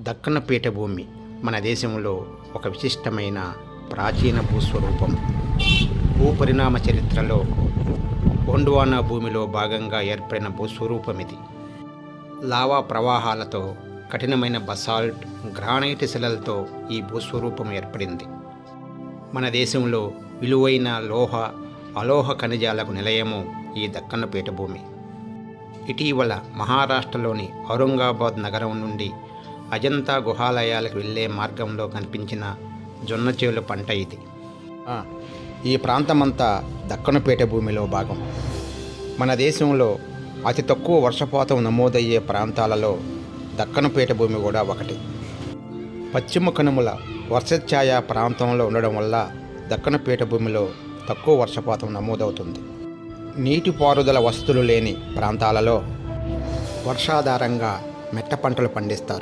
దక్కన పీఠభూమి మన దేశంలో ఒక విశిష్టమైన ప్రాచీన భూస్వరూపం. భూపరిణామ చరిత్రలో గోండ్వానా భూమిలో భాగంగా ఏర్పడిన భూస్వరూపం ఇది లావా ప్రవాహాలతో కఠినమైన బసాల్ట్ గ్రానైట్ శిలలతో ఈ భూస్వరూపం ఏర్పడింది. మన దేశంలో విలువైన లోహ అలోహ ఖనిజాలకు నిలయము ఈ దక్కన్న పీఠభూమి. ఇటీవల మహారాష్ట్రలోని ఔరంగాబాద్ నగరం నుండి అజంతా గుహాలయాలకు వెళ్ళే మార్గంలో కనిపించిన జొన్నచేలు పంట ఇది. ఈ ప్రాంతమంతా దక్కనుపేట భూమిలో భాగం. మన దేశంలో అతి తక్కువ వర్షపాతం నమోదయ్యే ప్రాంతాలలో దక్కనుపేట భూమి కూడా ఒకటి. పశ్చిమ కనుమల వర్షఛాయ ప్రాంతంలో ఉండడం వల్ల దక్కనుపేట భూమిలో తక్కువ వర్షపాతం నమోదవుతుంది. నీటిపారుదల వసతులు లేని ప్రాంతాలలో వర్షాధారంగా మెట్ట పంటలు పండిస్తారు.